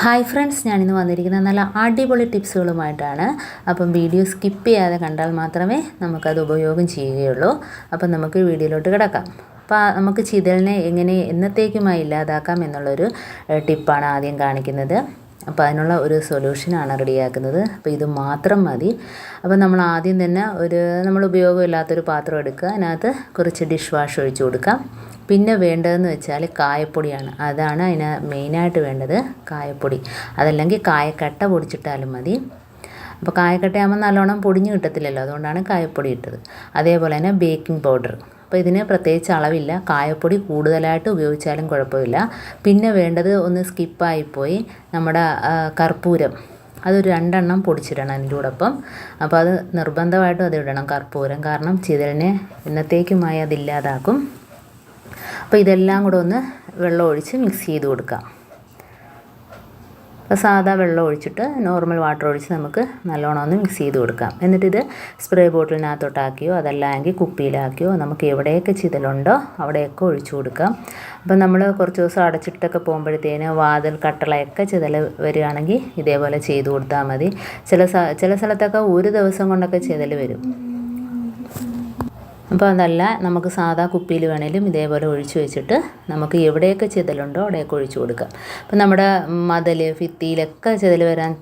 Hi friends ഞാനിന്ന് വന്നിരിക്കുന്നത് നല്ല അടിപൊളി ടിപ്സുകളുമായിട്ടാണ്. അപ്പം വീഡിയോ സ്കിപ്പ് ചെയ്യാതെ കണ്ടാൽ മാത്രമേ നമുക്കത് ഉപയോഗം ചെയ്യുകയുള്ളൂ. അപ്പം നമുക്ക് വീഡിയോയിലോട്ട് കിടക്കാം. അപ്പോൾ നമുക്ക് ചിതലിനെ എങ്ങനെ എന്നത്തേക്കുമായി ഇല്ലാതാക്കാം എന്നുള്ളൊരു ടിപ്പാണ് ആദ്യം കാണിക്കുന്നത്. അപ്പോൾ അതിനുള്ള ഒരു സൊല്യൂഷനാണ് റെഡിയാക്കുന്നത്. അപ്പോൾ ഇത് മാത്രം മതി. അപ്പോൾ നമ്മൾ ആദ്യം തന്നെ ഒരു നമ്മൾ ഉപയോഗമില്ലാത്തൊരു പാത്രം എടുക്കുക. അതിനകത്ത് കുറച്ച് ഡിഷ് വാഷ് ഒഴിച്ചു കൊടുക്കാം. പിന്നെ വേണ്ടതെന്ന് വെച്ചാൽ കായപ്പൊടിയാണ്. അതാണ് അതിന് മെയിനായിട്ട് വേണ്ടത് കായപ്പൊടി. അതല്ലെങ്കിൽ കായക്കട്ട പൊടിച്ചിട്ടാലും മതി. അപ്പോൾ കായക്കട്ടയാകുമ്പോൾ നല്ലോണം പൊടിഞ്ഞ് കിട്ടത്തില്ലല്ലോ അതുകൊണ്ടാണ് കായപ്പൊടി ഇട്ടത്. അതേപോലെ തന്നെ ബേക്കിംഗ് പൗഡർ. അപ്പോൾ ഇതിന് പ്രത്യേകിച്ച് അളവില്ല. കായപ്പൊടി കൂടുതലായിട്ട് ഉപയോഗിച്ചാലും കുഴപ്പമില്ല. പിന്നെ വേണ്ടത് ഒന്ന് സ്കിപ്പായിപ്പോയി നമ്മുടെ കർപ്പൂരം. അതൊരു രണ്ടെണ്ണം പൊടിച്ചിടണം അതിന്റെ കൂടൊപ്പം. അപ്പോൾ അത് നിർബന്ധമായിട്ടും അത് ഇടണം കർപ്പൂരം. കാരണം ചിതലിനെ എന്നത്തേക്കുമായി അതില്ലാതാക്കും അപ്പോൾ ഇതെല്ലാം കൂടെ ഒന്ന് വെള്ളം ഒഴിച്ച് മിക്സ് ചെയ്ത് കൊടുക്കാം. അപ്പോൾ സാധാ വെള്ളം ഒഴിച്ചിട്ട് നോർമൽ വാട്ടർ ഒഴിച്ച് നമുക്ക് നല്ലോണം ഒന്ന് മിക്സ് ചെയ്ത് കൊടുക്കാം. എന്നിട്ട് ഇത് സ്പ്രേ ബോട്ടിലിനകത്തോട്ടാക്കിയോ അതല്ലെങ്കിൽ കുപ്പിയിലാക്കിയോ നമുക്ക് എവിടെയൊക്കെ ചിതലുണ്ടോ അവിടെയൊക്കെ ഒഴിച്ചു കൊടുക്കാം. അപ്പോൾ നമ്മൾ കുറച്ച് ദിവസം അടച്ചിട്ടൊക്കെ പോകുമ്പോഴത്തേന് വാതിൽ കട്ടളയൊക്കെ ചിതൽ വരികയാണെങ്കിൽ ഇതേപോലെ ചെയ്ത് കൊടുത്താൽ മതി. ചില ചില സ്ഥലത്തൊക്കെ ഒരു ദിവസം കൊണ്ടൊക്കെ ചിതൽ വരും. അപ്പോൾ അതല്ല നമുക്ക് സാധാ കുപ്പിയിൽ വേണേലും ഇതേപോലെ ഒഴിച്ചു വെച്ചിട്ട് നമുക്ക് എവിടെയൊക്കെ ചിതലുണ്ടോ അവിടെയൊക്കെ ഒഴിച്ചു കൊടുക്കാം. അപ്പോൾ നമ്മുടെ മതൽ ഭിത്തിയിലൊക്കെ ചിതൽ വരാൻ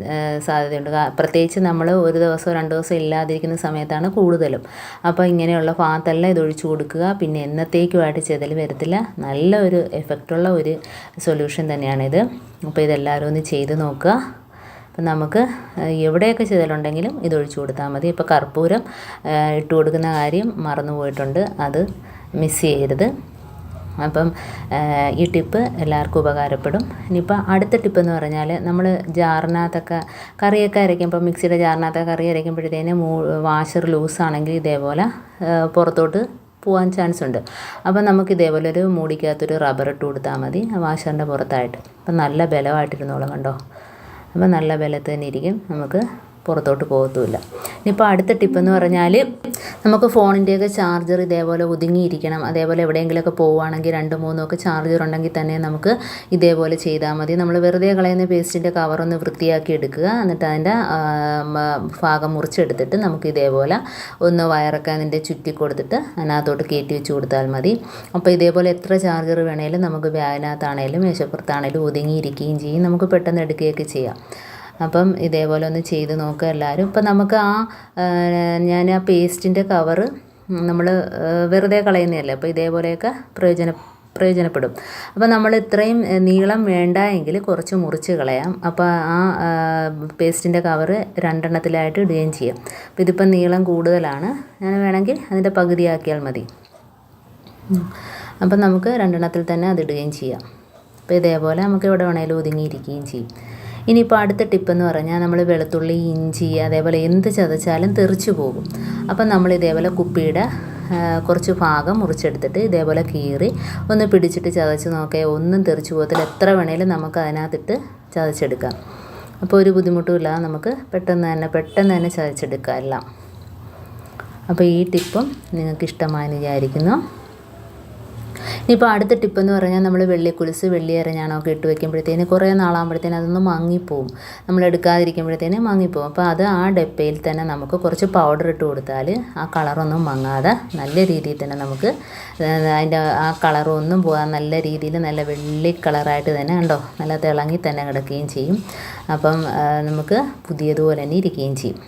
സാധ്യതയുണ്ട്. പ്രത്യേകിച്ച് നമ്മൾ ഒരു ദിവസം രണ്ട് ദിവസം ഇല്ലാതിരിക്കുന്ന സമയത്താണ് കൂടുതലും. അപ്പോൾ ഇങ്ങനെയുള്ള ഭാഗത്തെല്ലാം ഇത് ഒഴിച്ചു കൊടുക്കുക. പിന്നെ എന്നത്തേക്കുമായിട്ട് ചിതൽ വരത്തില്ല. നല്ല ഒരു എഫക്റ്റുള്ള ഒരു സൊല്യൂഷൻ തന്നെയാണിത്. അപ്പോൾ ഇതെല്ലാവരും ഒന്ന് ചെയ്ത് നോക്കുക. അപ്പം നമുക്ക് എവിടെയൊക്കെ ചിതലുണ്ടെങ്കിലും ഇത് ഒഴിച്ചു കൊടുത്താൽ മതി. ഇപ്പോൾ കർപ്പൂരം ഇട്ട് കൊടുക്കുന്ന കാര്യം മറന്നു പോയിട്ടുണ്ട്. അത് മിസ് ചെയ്യരുത്. അപ്പം ഈ ടിപ്പ് എല്ലാവർക്കും ഉപകാരപ്പെടും. ഇനിയിപ്പോൾ അടുത്ത ടിപ്പ് എന്ന് പറഞ്ഞാൽ നമ്മൾ ജാറിനകത്തൊക്കെ കറിയൊക്കെ അരയ്ക്കുമ്പോൾ മിക്സിയുടെ ജാറിനകത്തൊക്കെ കറി അരയ്ക്കുമ്പോഴത്തേന് മൂ വാഷർ ലൂസാണെങ്കിൽ ഇതേപോലെ പുറത്തോട്ട് പോകാൻ ചാൻസ് ഉണ്ട്. അപ്പം നമുക്ക് ഇതേപോലെ ഒരു മൂടിക്കകത്തൊരു റബ്ബർ ഇട്ട് കൊടുത്താൽ മതി വാഷറിന്റെ പുറത്തായിട്ട്. അപ്പം നല്ല ബലമായിട്ടിരുന്നോളും കണ്ടോ. അപ്പം നല്ല ബലത്തിൽ തന്നെ ഇരിക്കും നമുക്ക് പുറത്തോട്ട് പോകത്തുമില്ല. ഇനിയിപ്പോൾ അടുത്ത ടിപ്പ് എന്ന് പറഞ്ഞാൽ നമുക്ക് ഫോണിന്റെയൊക്കെ ചാർജർ ഇതേപോലെ ഒതുങ്ങിയിരിക്കണം. അതേപോലെ എവിടെയെങ്കിലുമൊക്കെ പോവുകയാണെങ്കിൽ രണ്ട് മൂന്നൊക്കെ ചാർജർ ഉണ്ടെങ്കിൽ തന്നെ നമുക്ക് ഇതേപോലെ ചെയ്താൽ മതി. നമ്മൾ വെറുതെ കളയുന്ന പേസ്റ്റിന്റെ കവറൊന്ന് വൃത്തിയാക്കി എടുക്കുക. എന്നിട്ട് അതിന്റെ ഭാഗം മുറിച്ചെടുത്തിട്ട് നമുക്ക് ഇതേപോലെ ഒന്ന് വയറൊക്കെ അതിന്റെ ചുറ്റി കൊടുത്തിട്ട് അതിനകത്തോട്ട് കയറ്റി വെച്ച് കൊടുത്താൽ മതി. അപ്പോൾ ഇതേപോലെ എത്ര ചാർജർ വേണേലും നമുക്ക് ബാഗിനകത്താണേലും മേശപ്പുറത്താണേലും ഒതുങ്ങിയിരിക്കുകയും ചെയ്യും. നമുക്ക് പെട്ടെന്ന് എടുക്കുകയൊക്കെ ചെയ്യാം. അപ്പം ഇതേപോലെ ഒന്ന് ചെയ്ത് നോക്കുക എല്ലാവരും ഇപ്പം നമുക്ക് ആ ഞാൻ ആ പേസ്റ്റിന്റെ കവറ് നമ്മൾ വെറുതെ കളയുന്നതല്ലേ? അപ്പോൾ ഇതേപോലെയൊക്കെ പ്രയോജന പ്രയോജനപ്പെടും. അപ്പോൾ നമ്മൾ ഇത്രയും നീളം വേണ്ട എങ്കിൽ കുറച്ച് മുറിച്ച് കളയാം. അപ്പോൾ ആ പേസ്റ്റിന്റെ കവറ് രണ്ടെണ്ണത്തിലായിട്ട് ഇടുകയും ചെയ്യാം. അപ്പോൾ ഇതിപ്പം നീളം കൂടുതലാണ്. ഞാൻ വേണമെങ്കിൽ അതിന്റെ പകുതിയാക്കിയാൽ മതി. അപ്പം നമുക്ക് രണ്ടെണ്ണത്തിൽ തന്നെ അത് ഇടുകയും ചെയ്യാം. അപ്പോൾ ഇതേപോലെ നമുക്ക് എവിടെ വേണേലും ഒതുങ്ങിയിരിക്കുകയും ചെയ്യും. ഇനിയിപ്പോൾ അടുത്ത ടിപ്പ് എന്ന് പറഞ്ഞാൽ നമ്മൾ വെളുത്തുള്ളി ഇഞ്ചി അതേപോലെ എന്ത് ചതച്ചാലും തെറിച്ചു പോകും. അപ്പം നമ്മൾ ഇതേപോലെ കുപ്പിയുടെ കുറച്ച് ഭാഗം മുറിച്ചെടുത്തിട്ട് ഇതേപോലെ കീറി ഒന്ന് പിടിച്ചിട്ട് ചതച്ച് നോക്കിയാൽ ഒന്നും തെറിച്ചു പോകത്തില്ല. എത്ര വേണേലും നമുക്ക് അതിനകത്തിട്ട് ചതച്ചെടുക്കാം. അപ്പോൾ ഒരു ബുദ്ധിമുട്ടും ഇല്ലാതെ നമുക്ക് പെട്ടെന്ന് തന്നെ പെട്ടെന്ന് തന്നെ ചതച്ചെടുക്കാം എല്ലാം. അപ്പോൾ ഈ ടിപ്പും നിങ്ങൾക്ക് ഇഷ്ടമായെന്ന് വിചാരിക്കുന്നു. ഇനിയിപ്പോൾ അടുത്ത ടിപ്പ് എന്ന് പറഞ്ഞാൽ നമ്മൾ വെള്ളിക്കുലുസ് വെള്ളി അരഞ്ഞാണൊക്കെ ഇട്ട് വെക്കുമ്പോഴത്തേന് കുറേ നാളാകുമ്പോഴത്തേന് അതൊന്ന് മങ്ങിപ്പോവും. നമ്മൾ എടുക്കാതിരിക്കുമ്പോഴത്തേന് മങ്ങിപ്പോവും. അപ്പോൾ അത് ആ ഡപ്പയിൽ തന്നെ നമുക്ക് കുറച്ച് പൗഡർ ഇട്ട് കൊടുത്താൽ ആ കളറൊന്നും മങ്ങാതെ നല്ല രീതിയിൽ തന്നെ നമുക്ക് അതിന്റെ ആ കളറൊന്നും പോകാൻ നല്ല രീതിയിൽ നല്ല വെള്ളി കളറായിട്ട് തന്നെ ഉണ്ടോ നല്ല തിളങ്ങി തന്നെ കിടക്കുകയും ചെയ്യും. അപ്പം നമുക്ക് പുതിയതുപോലെ തന്നെ ഇരിക്കുകയും ചെയ്യും.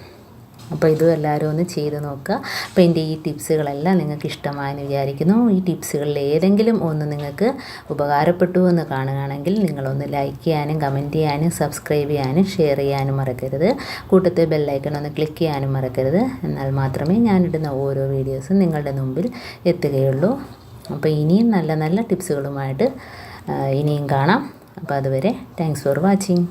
അപ്പോൾ ഇതും എല്ലാവരും ഒന്ന് ചെയ്ത് നോക്കുക. അപ്പോൾ എന്റെ ഈ ടിപ്സുകളെല്ലാം നിങ്ങൾക്ക് ഇഷ്ടമായെന്ന് വിചാരിക്കുന്നു. ഈ ടിപ്സുകളിൽ ഏതെങ്കിലും ഒന്ന് നിങ്ങൾക്ക് ഉപകാരപ്പെട്ടു എന്ന് കാണുകയാണെങ്കിൽ നിങ്ങളൊന്ന് ലൈക്ക് ചെയ്യാനും കമന്റ് ചെയ്യാനും സബ്സ്ക്രൈബ് ചെയ്യാനും ഷെയർ ചെയ്യാനും മറക്കരുത്. കൂട്ടത്തിൽ ബെല്ലൈക്കൺ ഒന്ന് ക്ലിക്ക് ചെയ്യാനും മറക്കരുത്. എന്നാൽ മാത്രമേ ഞാനിടുന്ന ഓരോ വീഡിയോസും നിങ്ങളുടെ മുമ്പിൽ എത്തുകയുള്ളൂ. അപ്പോൾ ഇനിയും നല്ല നല്ല ടിപ്സുകളുമായിട്ട് ഇനിയും കാണാം. അപ്പോൾ അതുവരെ താങ്ക്സ് ഫോർ വാച്ചിങ്